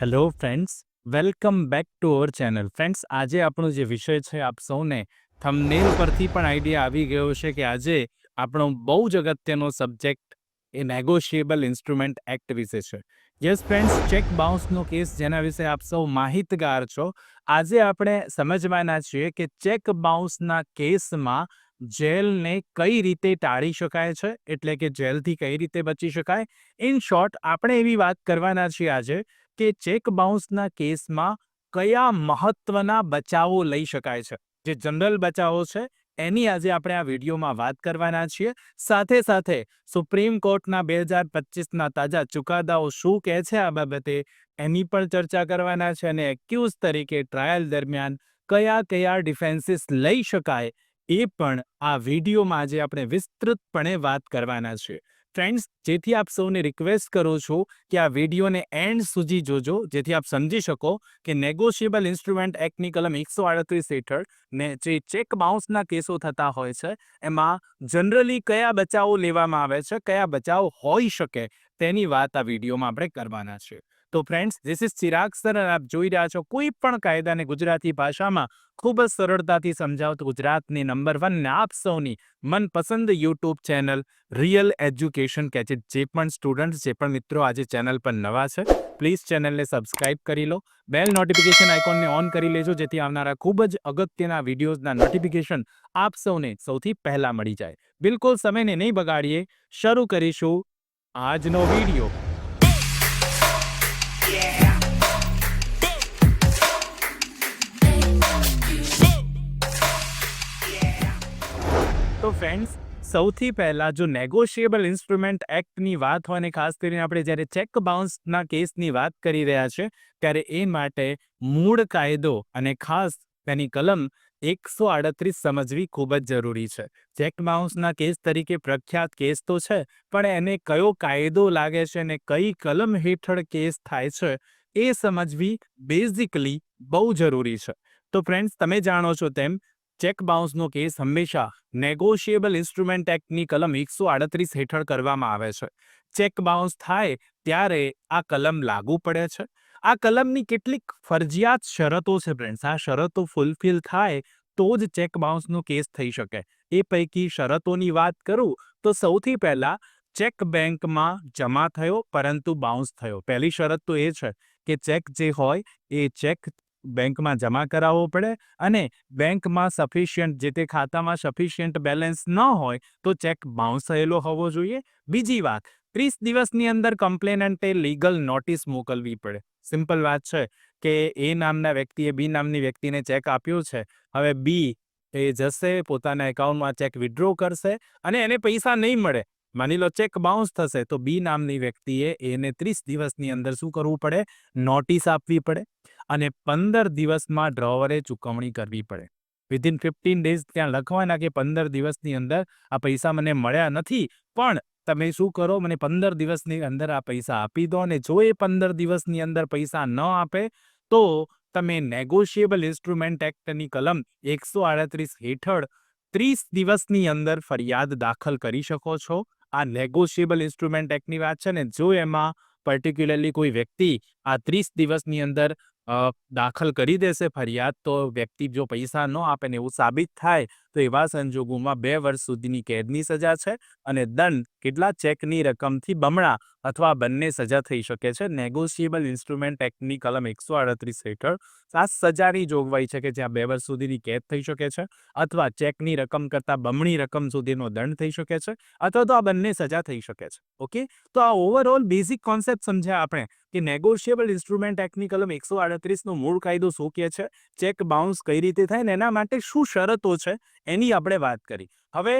Hello friends welcome back to our channel friends આજે આપણો જે વિષય છે, આપ સૌને થમનેલ પરથી પણ આઈડિયા આવી ગયો છે કે આજે આપણો બહુ જ અગત્યનો સબ્જેક્ટ એ નેગોશિયેબલ ઇન્સ્ટ્રુમેન્ટ એક્ટ વિશે છે. યસ ફ્રેન્ડ્સ ચેક બાઉન્સનો કેસ જેના વિશે આપ સૌ માહિતગાર છો. આજે આપણે સમજવાના છીએ કે ચેક બાઉન્સના કેસમાં જેલને કઈ રીતે ટાળી શકાય છે, એટલે કે જેલથી કઈ રીતે બચી શકાય. ઇન શોર્ટ આપણે એવી વાત કરવાના છીએ આજે કે ચેક બાઉન્સના કેસમાં કયા મહત્વના બચાવો લઈ શકાય છે? જે જનરલ બચાવો છે, એની આજે આપણે આ વિડીયોમાં વાત કરવાના છીએ. સાથે સાથે સુપ્રીમ કોર્ટના બે હજાર પચીસના તાજા ચુકાદાઓ શું કહે છે આ બાબતે એની પણ ચર્ચા કરવાના છે અને એક્યુઝ તરીકે ટ્રાયલ દરમિયાન કયા કયા ડિફેન્સીસ લઈ શકાય એ પણ આ વિડીયોમાં આજે આપણે વિસ્તૃતપણે વાત કરવાના છીએ. ફ્રેન્ડ્સ જેથી આપ સૌને રિક્વેસ્ટ કરું છું કે આ વિડીયોને એન્ડ સુધી જોજો, જેથી આપ સમજી શકો કે નેગોશિયેબલ ઇન્સ્ટ્રુમેન્ટ એક્ટની કલમ એકસો આડત્રીસ હેઠળ ને જે ચેક બાઉન્સના કેસો થતા હોય છે, એમાં જનરલી કયા બચાવો લેવામાં આવે છે, કયા બચાવ હોઈ શકે, તેની વાત આ વિડીયોમાં આપણે કરવાના છે. તો friends this is Chirag sir અને આપ જોઈ રહ્યા છો કોઈ પણ કાયદાને ગુજરાતી ભાષામાં ખૂબ જ સરળતાથી સમજાવતું ગુજરાતની નંબર વન ને આપ સૌની મનપસંદ યુટ્યુબ ચેનલ રિયલ એજ્યુકેશન કે જે પણ સ્ટુડન્ટ્સ જે પણ મિત્રો આજે ચેનલ પર નવા છે પ્લીઝ ચેનલને સબસ્ક્રાઇબ કરી લો. બેલ નોટિફિકેશન આઇકોનને ઓન કરી લેજો, જેથી આવનારા ખૂબ જ અગત્યના વિડીયોઝના નોટિફિકેશન આપ સૌને સૌથી પહેલા મળી જાય. બિલકુલ સમયને નહીં બગાડીએ, શરૂ કરીશું આજનો વીડિયો તો ફ્રેન્ડ્સ સૌથી પહેલાં જો નેગોશિયેબલ ઇન્સ્ટ્રુમેન્ટ એક્ટની વાત હોય અને ખાસ કરીને આપણે જ્યારે ચેક બાઉન્સના કેસની વાત કરી રહ્યા છે, ત્યારે એ માટે મૂળ કાયદો અને ખાસ તેની કલમ એકસો આડત્રીસ સમજવી ખૂબ જ જરૂરી છે. ચેક બાઉન્સના કેસ તરીકે પ્રખ્યાત કેસ તો છે, પણ એને કયો કાયદો લાગે છે અને કઈ કલમ હેઠળ કેસ થાય છે, એ સમજવી બેઝિકલી બહુ જરૂરી છે. તો ફ્રેન્ડ્સ તમે જાણો છો તેમ ચેક બાઉન્સનો કેસ હંમેશા નેગોશિયેબલ ઇન્સ્ટ્રુમેન્ટ એક્ટની કલમ એકસો આડત્રીસ હેઠળ કરવામાં આવે છે. ચેક બાઉન્સ થાય ત્યારે આ કલમ લાગુ પડે છે. આ કલમની કેટલીક ફરજિયાત શરતો છે ફ્રેન્ડ્સ આ શરતો ફૂલફિલ થાય તો જ ચેક બાઉન્સનો કેસ થઈ શકે. એ પૈકી શરતોની વાત કરું તો સૌથી પહેલા ચેક બેંકમાં જમા થયો પરંતુ બાઉન્સ થયો. પહેલી શરત તો એ છે કે ચેક જે હોય એ ચેક બેંકમાં જમા કરાવવો પડે અને બેંકમાં સફિશિયન્ટ જે તે ખાતામાં સફિશિયન્ટ બેલેન્સ ન હોય તો ચેક બાઉન્સ થયેલો હોવો જોઈએ. બીજી વાત, ત્રીસ દિવસની અંદર કમ્પ્લેનન્ટે લીગલ નોટિસ મોકલવી પડે. સિમ્પલ વાત છે કે એ નામના વ્યક્તિએ બી નામની વ્યક્તિને ચેક આપ્યો છે. હવે બી એ જશે, પોતાના એકાઉન્ટમાં ચેક વિડ્રો કરશે અને એને પૈસા નહીં મળે. માની લો ચેક બાઉન્સ થશે તો બી નામની વ્યક્તિએ એને ત્રીસ દિવસની અંદર શું કરવું પડે? નોટિસ આપવી પડે. અને પંદર દિવસમાં ડ્રોવરે ચૂકવણી કરવી પડે. વિધિન ફિફ્ટીન ડેઝ ત્યાં લખવાના કે પંદર દિવસની અંદર આ પૈસા મને મળ્યા નથી, પણ તમે શું કરો? મને પંદર દિવસની અંદર આ પૈસા આપી દો અને જો એ પંદર દિવસની અંદર પૈસા ન આપે, તો તમે નેગોશિયેબલ ઇન્સ્ટ્રુમેન્ટ એક્ટની કલમ એકસો આડત્રીસ હેઠળ ત્રીસ દિવસની અંદર ફરિયાદ દાખલ કરી શકો છો. આ નેગોશિયેબલ ઇન્સ્ટ્રુમેન્ટ એક્ટની વાત છે ને, જો એમાં પર્ટિક્યુલરલી કોઈ વ્યક્તિ આ ત્રીસ દિવસની અંદર દાખલ કરી દેશે ફરિયાદ, તો વ્યક્તિ જો પૈસા ન આપે ને એવું સાબિત થાય, તો એવા સંજોગોમાં બે વર્ષ સુધીની કેદની સજા છે અને દંડ કેટલા ચેકની રકમથી બમણા અથવા બંને સજા થઈ શકે છે. નેગોશિયેબલ ઇન્સ્ટ્રુમેન્ટ એક્ટની કલમ એકસો અડત્રીસ હેઠળ આ સજાની જોગવાઈ છે કે જ્યાં બે વર્ષ સુધીની કેદ થઈ શકે છે અથવા ચેકની રકમ કરતાં બમણી રકમ સુધીનો દંડ થઈ શકે છે અથવા તો આ બંને સજા થઈ શકે છે. ઓકે? તો આ ઓવરઓલ બેઝિક કોન્સેપ્ટ સમજ્યા આપણે. કે નેગોશિયેબલ ઇન્સ્ટ્રુમેન્ટ એક્ટની કલમ એકસો આડત્રીસનો મૂળ કાયદો શું કહે છે ચેક બાઉન્સ કઈ રીતે થાય ને એના માટે શું શરતો છે એની આપણે વાત કરી. હવે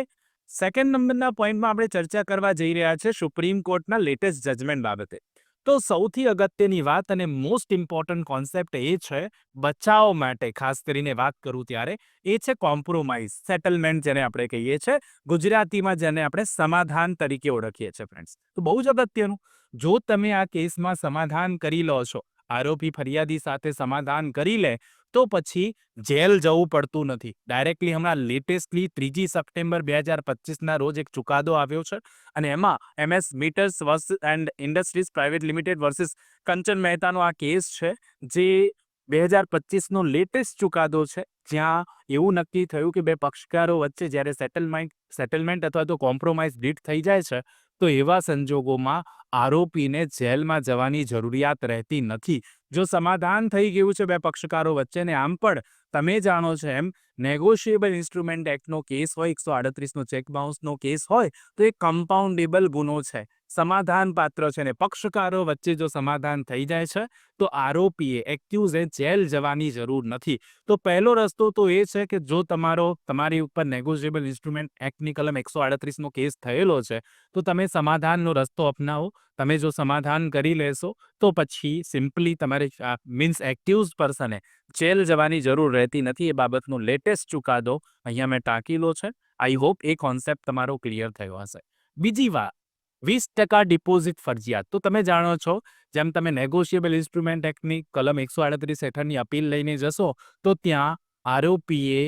સેકન્ડ નંબરના પોઈન્ટમાં આપણે ચર્ચા કરવા જઈ રહ્યા છે સુપ્રીમ કોર્ટના લેટેસ્ટ જજમેન્ટ બાબતે. તો સૌથી અગત્યની વાત અને મોસ્ટ ઇમ્પોર્ટન્ટ કોન્સેપ્ટ એ છે બચાવ માટે. ખાસ કરીને વાત કરું ત્યારે, એ છે કોમ્પ્રોમાઇઝ સેટલમેન્ટ જેને આપણે કહીએ છીએ ગુજરાતીમાં જેને આપણે સમાધાન તરીકે ઓળખીએ છીએ ફ્રેન્ડ્સ તો બહુ જ અગત્યનું. જો તમે આ કેસમાં સમાધાન કરી લો છો, આરોપી ફરિયાદી સાથે સમાધાન કરી લે તો પછી જેલ જવું પડતું નથી. ડાયરેક્ટલી હમણાં લેટેસ્ટલી ત્રીજી સપ્ટેમ્બર બે હજાર પચીસના રોજ એક ચુકાદો આવ્યો છે અને એમાં MS meters વર્સ and industries private limited versus Kanchan મહેતાનો આ કેસ છે, જે બે હજાર પચીસનો લેટેસ્ટ ચુકાદો છે. જ્યાં એવું નક્કી થયું કે બે પક્ષકારો વચ્ચે જ્યારે સેટલમેન્ટ સેટલમેન્ટ અથવા તો કોમ્પ્રોમાઇઝ ડીટ થઈ જાય છે તો એવા સંજોગોમાં આરોપીને જેલમાં જવાની જરૂરિયાત રહેતી નથી. જો સમાધાન થઈ ગયું છે બે પક્ષકારો વચ્ચે ને આમ પણ તમે જાણો છો એમ નેગોશિયેબલ ઇન્સ્ટ્રુમેન્ટ એક્ટનો કેસ હોય, એકસો આડત્રીસનો ચેક બાઉન્સનો કેસ હોય, તો એ કમ્પાઉન્ડેબલ ગુનો છે. સમાધાન પાત્ર છે ને? પક્ષકારો વચ્ચે જો સમાધાન થઈ જાય છે, તો આરોપીએ એક્યુઝે જેલ જવાની જરૂર નથી. તો પહેલો રસ્તો તો એ છે કે જો તમારો, તમારી ઉપર નેગોશિયેબલ ઇન્સ્ટ્રુમેન્ટ એક્ટની કલમ એકસો આડત્રીસનો કેસ થયેલો છે, તો તમે સમાધાનનો રસ્તો અપનાવો. તમે જો સમાધાન કરી લેશો, તો પછી સિમ્પલી તમારે મીન્સ એક્યુઝ પર્સને જેલ જવાની જરૂર રહેતી નથી. એ બાબતનો લેટેસ્ટ ચુકાદો અહીંયા મેં ટાંકીલો છે. આઈ હોપ એ કોન્સેપ્ટ તમારો ક્લિયર થયો હશે. બીજી વાત વીસ ટકા ડિપોઝિટ ફરજિયાત. તો તમે જાણો છો, જેમ તમે નેગોશિયેબલ ઇન્સ્ટ્રુમેન્ટ એક્ટની કલમ એકસો આડત્રીસ હેઠળની અપીલ લઈને જશો, તો ત્યાં આરોપીએ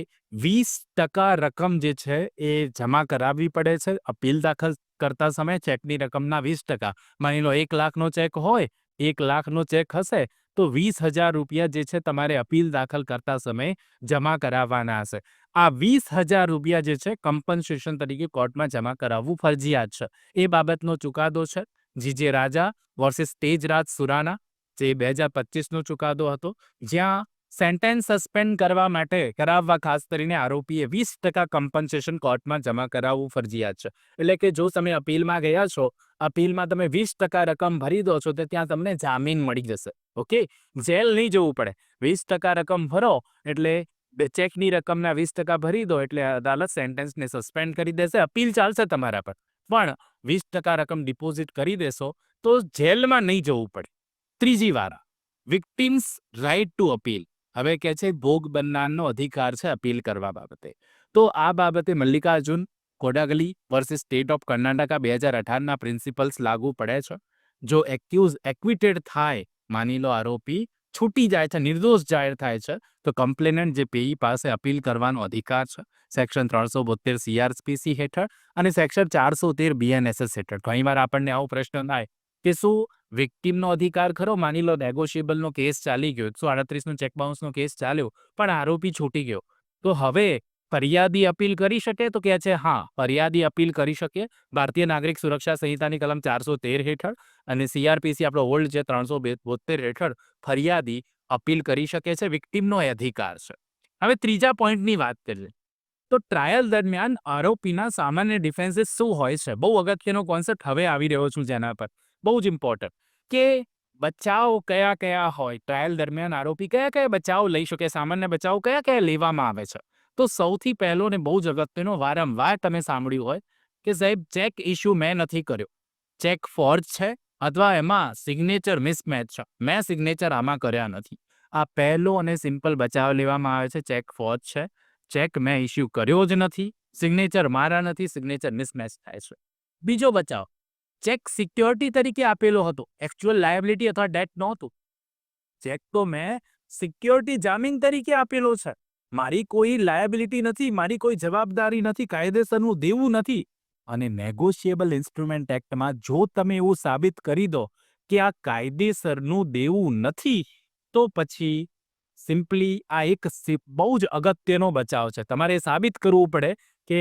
વીસ ટકા રકમ જે છે એ જમા કરાવવી પડે છે. અપીલ દાખલ કરતા સમયે ચેકની રકમના વીસ ટકા. માની લો એક લાખનો ચેક હોય, એક લાખનો ચેક હશે તો વીસ હજાર રૂપિયા જે છે તમારે અપીલ દાખલ કરતા સમયે જમા કરાવવાના હશે. આ વીસ હજાર રૂપિયા જે છે કમ્પન્સેશન તરીકે કોર્ટમાં જમા કરાવવું ફરજિયાત છે. એ બાબતનો ચુકાદો છે. જીજે રાજા વર્સિસ તેજરાજ સુરાના જે બે હજાર પચીસનો ચુકાદો હતો, જ્યાં સેન્ટેન્સ સસ્પેન્ડ કરવા માટે કરાવવા ખાસ કરીને આરોપીએ વીસ ટકા કમ્પન્સેશન કોર્ટમાં જમા કરાવવું ફરજિયાત છે. એટલે કે જો તમે અપીલમાં ગયા છો, અપીલમાં તમે વીસ ટકા રકમ ભરી દો છો, તો ત્યાં તમને જામીન મળી જશે. ઓકે? જેલ નહીં જવું પડે. વીસ ટકા રકમ ભરો એટલે બે ચેકની રકમના વીસ ટકા ભરી દો એટલે અદાલત સેન્ટેન્સને સસ્પેન્ડ કરી દેશે. અપીલ ચાલશે તમારા પર. પણ વીસ ટકા રકમ ડિપોઝિટ કરી દેશો તો જેલમાં નહીં જવું પડે. ત્રીજી વાર વિક્ટિમ્સ રાઇટ ટુ અપીલ. હવે કે છે ભોગ બનનારનો અધિકાર છે અપીલ કરવા બાબતે. તો આ બાબતે Mallikarjun Kodagali versus state of Karnataka બે હજાર અઢારના પ્રિન્સિપલ્સ લાગુ પડે છે. જો એક્યુઝ એક્વિટેડ થાય માની લો આરોપી છૂટી જાય છે, નિર્દોષ જાહેર થાય છે, તો કમ્પ્લેનન્ટ જે પેઈ પાસે અપીલ કરવાનો અધિકાર છે, સેક્શન ત્રણસો બોતેર સીઆરપીસી હેઠળ અને સેક્શન ચારસો તેર બીએનએસએસ હેઠળ. ઘણીવાર આપણને આવો પ્રશ્ન થાય કે શું વિક્ટિમનો અધિકાર ખરો? માની લો નેગોશિયેબલનો કેસ ચાલી ગયો, એકસો આડત્રીસનો ચેક બાઉન્સનો કેસ ચાલ્યો, પણ આરોપી છૂટી ગયો. તો હવે ફરિયાદી અપીલ કરી શકે તો કે છે, હા, ફરિયાદી અપીલ કરી શકે. ભારતીય નાગરિક સુરક્ષા સંહિતાની કલમ ચારસો તેર હેઠળ અને સીઆરપીસી આપણો ઓલ્ડ છે ત્રણસો બોતેર હેઠળ ફરિયાદી અપીલ કરી શકે છે, વિક્ટિમનો અધિકાર છે. હવે ત્રીજા પોઈન્ટની વાત કરીએ. તો ટ્રાયલ દરમિયાન આરોપીના સામાન્ય ડિફેન્સીસ શું હોય છે? બહુ અગત્યનો કોન્સેપ્ટ હવે આવી રહ્યો છું જેના પર. બહુ જ ઇમ્પોર્ટન્ટ. કે બચાવ કયા કયા હોય? ટ્રાયલ દરમિયાન આરોપી કયા કયા બચાવ લઈ શકે? સામાન્ય બચાવ કયા કયા લેવામાં આવે છે? તો સૌથી પહેલો ને બહુ જ અગત્યનો વારંવાર તમે સાંભળ્યું હોય કે સાહેબ, ચેક ઇસ્યુ મેં નથી કર્યો. ચેક ફોર્જ છે અથવા એમાં સિગ્નેચર મિસમેચ છે. મેં સિગ્નેચર આમાં કર્યા નથી. આ પહેલો અને સિમ્પલ બચાવ લેવામાં આવે છે. ચેક ફોર્જ છે. ચેક મેં ઇસ્યુ કર્યો જ નથી. સિગ્નેચર મારા નથી. સિગ્નેચર મિસમેચ થાય છે. બીજો બચાવ. ચેક સિક્યોરિટી તરીકે આપેલો હતો. એકચ્યુઅલ લાયબિલિટી અથવા ડેટ નહોતું. ચેક તો મેં સિક્યોરિટી જામીન તરીકે આપેલો છે. મારી કોઈ લાયબિલિટી નથી, મારી કોઈ જવાબદારી નથી, કાયદેસરનું દેવું નથી. અને નેગોશિયેબલ ઇન્સ્ટ્રુમેન્ટ એક્ટમાં જો તમે એવું સાબિત કરી દો કે આ કાયદેસરનું દેવું નથી, તો પછી સિમ્પલી આ એક બહુ જ અગત્યનો બચાવ છે. તમારે સાબિત કરવું પડે કે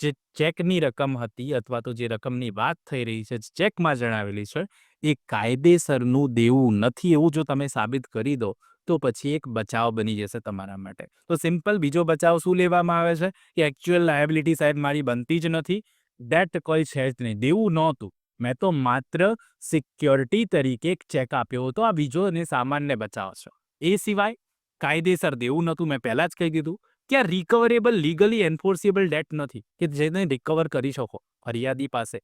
જે ચેકની રકમ હતી અથવા તો જે રકમની વાત થઈ રહી છે ચેકમાં જણાવેલી છે, એ કાયદેસરનું દેવું નથી એવું જો તમે સાબિત કરી દો તો પછી એક બચાવ બની જશે તમારા માટે. તો સિમ્પલ બીજો બચાવ શું લેવામાં આવે છે? કે એકચ્યુઅલ લાયબિલિટી સાહેબ મારી બનતી જ નથી. ડેટ કોઈ છે જ નહીં. દેવું નહોતું. મેં તો માત્ર સિક્યોરિટી તરીકે એક ચેક આપ્યો હતો. આ બીજો અને સામાન્ય બચાવ છે. એ સિવાય કાયદેસર દેવું નહોતું. મેં પહેલાં જ કહી દીધું કે આ રિકવરેબલ લીગલી એન્ફોર્સેબલ ડેટ નથી. કે જેને રિકવર કરી શકો. ફરિયાદી પાસે.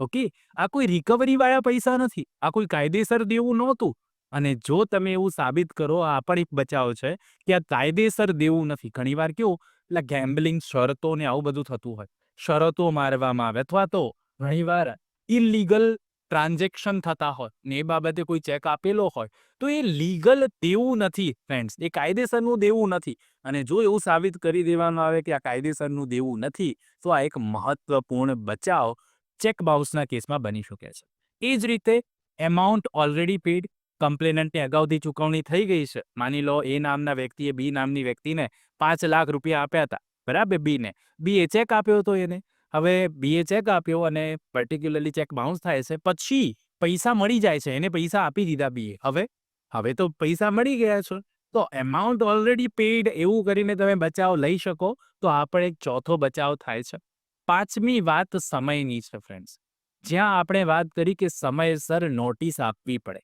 ઓકે? આ કોઈ રિકવરીવાળા પૈસા નથી. આ કોઈ કાયદેસર દેવું નહોતું. અને જો તમે એવું સાબિત કરો, આ પણ એક બચાવ છે કે આ કાયદેસર દેવું નથી. ઘણીવાર કેવું, એટલે ગેમ્બલિંગ શરતો ને આવું બધું થતું હોય. શરતો મારવામાં આવે અથવા તો ઘણીવાર ઇલીગલ ટ્રાન્ઝેક્શન થતા હોય ને એ બાબતે કોઈ ચેક આપેલો હોય, તો એ લીગલ દેવું નથી ફ્રેન્ડ્સ એ કાયદેસરનું દેવું નથી. અને જો એવું સાબિત કરી દેવામાં આવે કે આ કાયદેસરનું દેવું નથી, તો આ એક મહત્વપૂર્ણ બચાવ ચેક બાઉન્સના કેસમાં બની શકે છે. એ જ રીતે એમાઉન્ટ ઓલરેડી પેડ કમ્પ્લેનન્ટની અગાઉથી ચૂકવણી થઈ ગઈ છે. માની લો, એ નામના વ્યક્તિએ બી નામની વ્યક્તિને પાંચ લાખ રૂપિયા આપ્યા હતા, બરાબર? બીને. બીએ ચેક આપ્યો હતો એને. હવે બીએ ચેક આપ્યો અને પર્ટિક્યુલરલી ચેક બાઉન્સ થાય છે. પછી પૈસા મળી જાય છે. એને પૈસા આપી દીધા બીએ. હવે? હવે તો પૈસા મળી ગયા છે. તો એમાઉન્ટ ઓલરેડી પેઇડ એવું કરીને તમે બચાવ લઈ શકો. તો આ પણ એક ચોથો બચાવ થાય છે. પાંચમી વાત સમયની છે ફ્રેન્ડ્સ જ્યાં આપણે વાત કરી કે સમયસર નોટિસ આપવી પડે.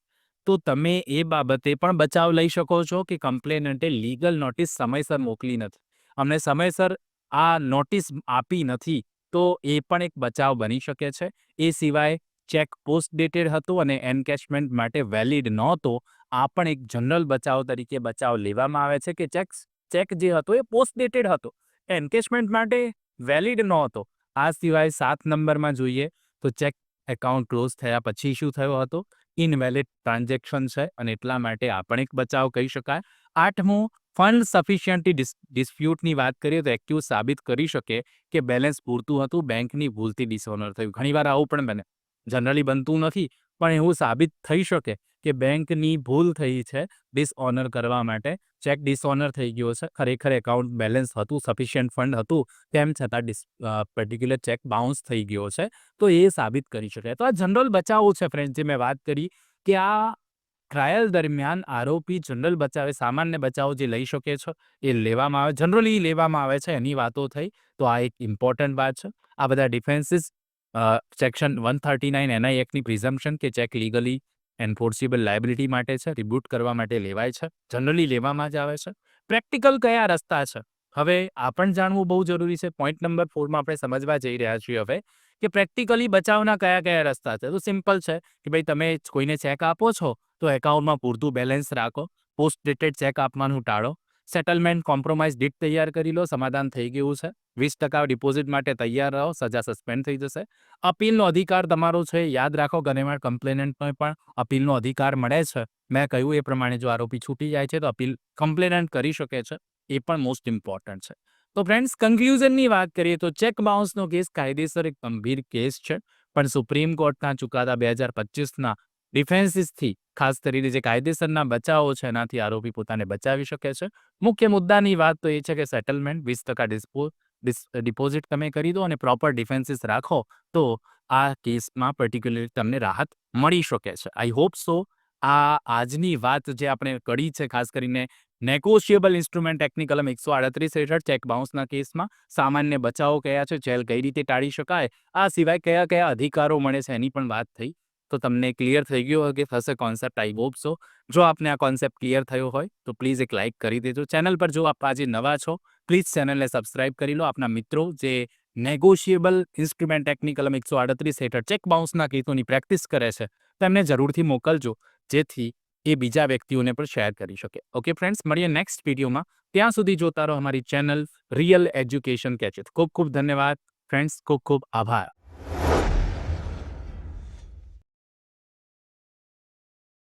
તો તમે એ બાબતે પણ બચાવ લઈ શકો છો કે કમ્પ્લેનન્ટે લીગલ નોટિસ સમયસર મોકલી નથી. અમને સમયસર આ નોટિસ આપી નથી, તો એ પણ એક બચાવ બની શકે છે. એ સિવાય ચેક પોસ્ટ ડેટેડ હતો અને એનકેશમેન્ટ માટે વેલિડ નહોતો, આ પણ એક જનરલ બચાવ તરીકે બચાવ લેવામાં આવે છે કે ચેક ચેક જે હતો એ પોસ્ટ ડેટેડ હતો. એન્કેશમેન્ટ માટે વેલિડ નહોતો. આ સિવાય સાત નંબરમાં જોઈએ તો ચેક એકાઉન્ટ ક્લોઝ થયા પછી શું થયો હતો? ઇનવેલિડ ટ્રાન્ઝેક્શન છે અને એટલા માટે આ પણ એક બચાવ કહી શકાય. આઠમું, ફંડ સફિશિયન્ટલી ડિસ્પ્યુટની વાત કરીએ તો એક્યુઝ સાબિત કરી શકે કે બેલેન્સ પૂરતું હતું, બેંકની ભૂલથી ડિસઓનર થયું. ઘણીવાર આવું પણ બને. જનરલી બનતું નથી, પણ એવું સાબિત થઈ શકે. કે બેંકની ભૂલ થઈ છે ડિસઓનર કરવા માટે. ચેક ડિસઓનર થઈ ગયો છે. ખરેખર એકાઉન્ટ બેલેન્સ હતું, સફિશિયન્ટ ફંડ હતું. તેમ છતાં ડિસ પર્ટિક્યુલર ચેક બાઉન્સ થઈ ગયો છે. તો એ સાબિત કરી શકે. તો આ જનરલ બચાવો છે ફ્રેન્ડ જે મેં વાત કરી કે આ ટ્રાયલ દરમિયાન આરોપી જનરલ બચાવે, સામાન્ય બચાવો જે લઈ શકે છે, એ લેવામાં આવે. જનરલી લેવામાં આવે છે, એની વાતો થઈ. તો આ એક ઇમ્પોર્ટન્ટ વાત છે. આ બધા defences section one thirty nine NI એક્ટની presumption કે ચેક લીગલી એન્ફોર્સિબલ લાયબિલિટી માટે છે રિબ્યુટ કરવા માટે લેવાય છે જનરલી લેવામાં જ આવે છે. પ્રેક્ટિકલ કયા રસ્તા છે? હવે આ પણ જાણવું બહુ જરૂરી છે. પોઈન્ટ નંબર ફોરમાં આપણે સમજવા જઈ રહ્યા છીએ હવે કે પ્રેક્ટિકલી બચાવના કયા કયા રસ્તા છે. તો સિમ્પલ છે કે ભાઈ તમે કોઈને ચેક આપો છો, તો એકાઉન્ટમાં પૂરતું બેલેન્સ રાખો. પોસ્ટ ડેટેડ ચેક આપવાનું ટાળો. સેટલમેન્ટ કોમ્પ્રોમાઇઝ ડીટ તૈયાર કરી લો, સમાધાન થઈ ગયું છે. વીસ ટકા ડિપોઝિટ માટે તૈયાર રહો, સજા સસ્પેન્ડ થઈ જશે. અપીલનો અધિકાર તમારો છે, યાદ રાખો ઘણીવાર કમ્પ્લેનન્ટને પણ અપીલનો અધિકાર મળે છે. મેં કહ્યું એ પ્રમાણે જો આરોપી છૂટી જાય છે, તો અપીલ કમ્પ્લેનન્ટ કરી શકે છે. એ પણ મોસ્ટ ઇમ્પોર્ટન્ટ છે. તો ફ્રેન્ડ્સ કન્ક્લુઝનની વાત કરીએ તો ચેક બાઉન્સનો કેસ કાયદેસર એક ગંભીર કેસ છે. પણ સુપ્રીમ કોર્ટના ચુકાદા બે હજાર પચીસના ડિફેન્સીસથી ખાસ કરીને જે કાયદેસરના બચાવો છે, એનાથી આરોપી પોતાને બચાવી શકે છે. મુખ્ય મુદ્દાની વાત તો એ છે કે સેટલમેન્ટ વીસ ટકા ડિસ્પો ડિપોઝિટ તમે કરી દો અને પ્રોપર ડિફેન્સીસ રાખો, તો આ કેસમાં પર્ટિક્યુલરલી તમને રાહત મળી શકે છે. આઈ હોપ સો આ આજની વાત જે આપણે કરી છે, ખાસ કરીને નેગોશિયેબલ ઇન્સ્ટ્રુમેન્ટ ટેકનિકલમ કલમ એકસો આડત્રીસ હેઠળ ચેક બાઉન્સના કેસમાં, સામાન્ય બચાવો કયા છે, જેલ કઈ રીતે ટાળી શકાય, આ સિવાય કયા કયા અધિકારો મળે છે, એની પણ વાત થઈ. તો તમને ક્લિયર થઈ ગયું હોય કે થશે કોન્સેપ્ટ આઈ હોપ સો જો આપને આ કોન્સેપ્ટ ક્લિયર થયો હોય, તો પ્લીઝ એક લાઇક કરી દેજો. ચેનલ પર જો આપ આજે નવા છો પ્લીઝ ચેનલને સબસ્ક્રાઇબ કરી લો. આપના મિત્રો જે નેગોશિયેબલ ઇન્સ્ટ્રુમેન્ટ એક્ટની એકસો આડત્રીસ હેઠળ ચેક બાઉન્સના ગીતોની પ્રેક્ટિસ કરે છે તેમને જરૂરથી મોકલજો, જેથી એ બીજા વ્યક્તિઓને પણ શેર કરી શકે. ઓકે ફ્રેન્ડ્સ મળીએ નેક્સ્ટ વિડીયોમાં ત્યાં સુધી જોતા રહો અમારી ચેનલ રિયલ એજ્યુકેશન કેચિત ખૂબ ખૂબ ધન્યવાદ. ફ્રેન્ડ્સ ખૂબ ખૂબ આભાર.